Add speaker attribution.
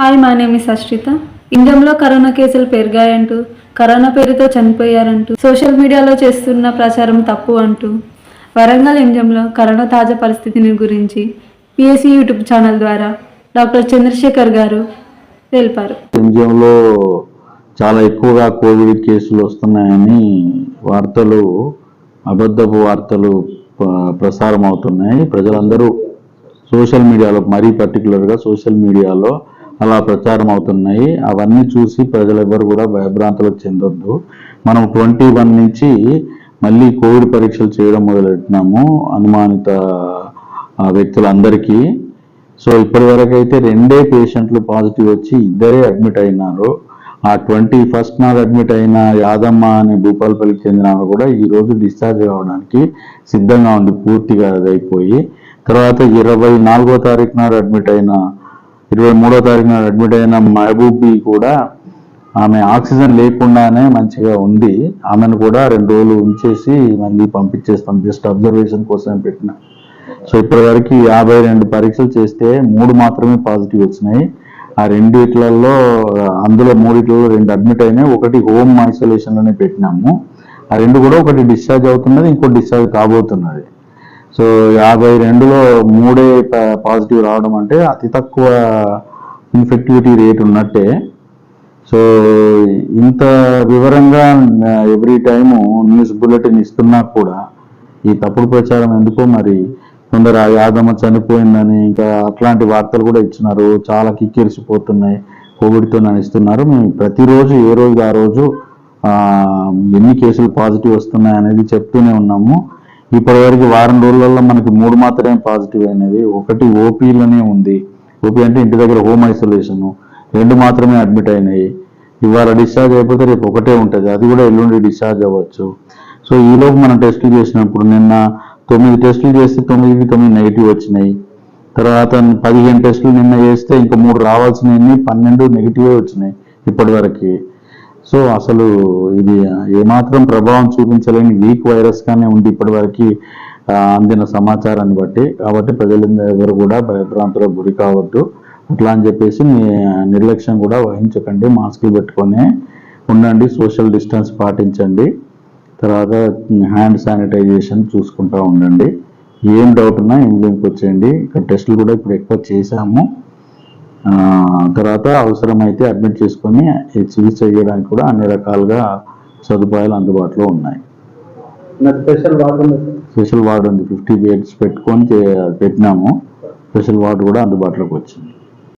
Speaker 1: Hi my name is Ashritha. ఇండియంలో corona కేసులు పెరిగాయంటూ corona పేరుతో చనిపోయారంటూ సోషల్ మీడియాలో చేస్తున్న ప్రచారం తప్పు అంటూ వరంగల్ ఇండియంలో కరోనా తాజా పరిస్థితిని గురించి పిఎస్సి యూట్యూబ్ ఛానల్ ద్వారా డాక్టర్ చంద్రశేఖర్ గారు తెలిపారు.
Speaker 2: ఇండియంలో చాలా ఎక్కువగా కోవిడ్ కేసులు వస్తున్నాయని వార్తలు అబద్ధపు వార్తలు ప్రసారం అవుతున్నాయి. ప్రజలందరూ సోషల్ మీడియాలో మరీ పర్టికులర్గా సోషల్ మీడియాలో అలా ప్రచారం అవుతున్నాయి అవన్నీ చూసి ప్రజలెవ్వరు కూడా భయభ్రాంతులకు చెందొద్దు. మనం ట్వంటీ వన్ నుంచి మళ్ళీ కోవిడ్ పరీక్షలు చేయడం మొదలెట్టినాము అనుమానిత వ్యక్తులందరికీ. సో ఇప్పటి వరకు అయితే రెండే పేషెంట్లు పాజిటివ్ వచ్చి ఇద్దరే అడ్మిట్ అయినారు. ఆ ట్వంటీ ఫస్ట్ నాడు అడ్మిట్ అయిన యాదమ్మ అనే భూపాలపల్లికి చెందిన ఆమె కూడా ఈ రోజు డిశ్చార్జ్ కావడానికి సిద్ధంగా ఉంది పూర్తిగా అది అయిపోయి తర్వాత ఇరవై నాలుగో తారీఖు నాడు అడ్మిట్ అయిన ఇరవై మూడో తారీఖున అడ్మిట్ అయిన మహబూబీ కూడా ఆమె ఆక్సిజన్ లేకుండానే మంచిగా ఉంది. ఆమెను కూడా రెండు రోజులు ఉంచేసి మళ్ళీ పంపించేస్తాం. జస్ట్ అబ్జర్వేషన్ కోసం పెట్టిన. సో ఇప్పటివరకు యాభై రెండు పరీక్షలు చేస్తే మూడు మాత్రమే పాజిటివ్ వచ్చినాయి. ఆ రెండిట్లలో అందులో మూడిట్లలో రెండు అడ్మిట్ అయినాయి. ఒకటి హోమ్ ఐసోలేషన్లోనే పెట్టినాము. ఆ రెండు కూడా ఒకటి డిశ్చార్జ్ అవుతున్నది ఇంకోటి డిశ్చార్జ్ కాబోతున్నది. సో యాభై రెండులో మూడే పాజిటివ్ రావడం అంటే అతి తక్కువ ఇన్ఫెక్టివిటీ రేట్ ఉన్నట్టే. సో ఇంత వివరంగా ఎవ్రీ టైము న్యూస్ బులెటిన్ ఇస్తున్నా కూడా ఈ తప్పుడు ప్రచారం ఎందుకో మరి కొందరు ఆ యాదమ్మ చనిపోయిందని ఇంకా అట్లాంటి వార్తలు కూడా ఇచ్చినారు. చాలా కిక్కిరిసిపోతున్నాయి. కోవిడ్తో నన్ను ఇస్తున్నారు. మేము ప్రతిరోజు ఏ రోజు ఆ రోజు ఎన్ని కేసులు పాజిటివ్ వస్తున్నాయి అనేది చెప్తూనే ఉన్నాము. ఇప్పటివరకు వారం రోజులలో మనకి మూడు మాత్రమే పాజిటివ్ అయినది ఒకటి ఓపీలోనే ఉంది. ఓపీ అంటే ఇంటి దగ్గర హోమ్ ఐసోలేషను రెండు మాత్రమే అడ్మిట్ అయినాయి. ఇవాళ డిశ్చార్జ్ అయిపోతే రేపు ఒకటే ఉంటుంది. అది కూడా ఎల్లుండి డిశ్చార్జ్ అవ్వచ్చు. సో ఈలోపు మనం టెస్టులు చేసినప్పుడు నిన్న తొమ్మిది టెస్టులు చేస్తే తొమ్మిదికి తొమ్మిది నెగిటివ్ వచ్చినాయి. తర్వాత పదిహేను టెస్టులు నిన్న చేస్తే ఇంకా మూడు రావాల్సినవి పన్నెండు నెగిటివే వచ్చినాయి ఇప్పటివరకు. సో అసలు ఇది ఏమాత్రం ప్రభావం చూపించలేని వీక్ వైరస్గానే ఉంది ఇప్పటి వరకు అందిన సమాచారాన్ని బట్టి. కాబట్టి ప్రజలు ఎవరు కూడా భయభ్రాంతులకు గురి కావద్దు. అట్లా అని చెప్పేసి మీ నిర్లక్ష్యం కూడా వహించకండి మాస్కులు పెట్టుకొని ఉండండి సోషల్ డిస్టెన్స్ పాటించండి. తర్వాత హ్యాండ్ శానిటైజేషన్ చూసుకుంటూ ఉండండి. ఏం డౌట్ ఉన్నా ఇంగ్లీష్కి వచ్చేయండి. ఇక్కడ టెస్టులు కూడా ఇప్పుడు ఎక్కువ చేశాము. తర్వాత అవసరమైతే అడ్మిట్ చేసుకొని చికిత్స చేయడానికి కూడా అన్ని రకాలుగా సదుపాయాలు అందుబాటులో ఉన్నాయి.
Speaker 3: Special sir.
Speaker 2: స్పెషల్ వార్డు ఉంది. ఫిఫ్టీ బెడ్స్ పెట్టుకొని పెట్టినాము. స్పెషల్ వార్డు కూడా అందుబాటులోకి వచ్చింది.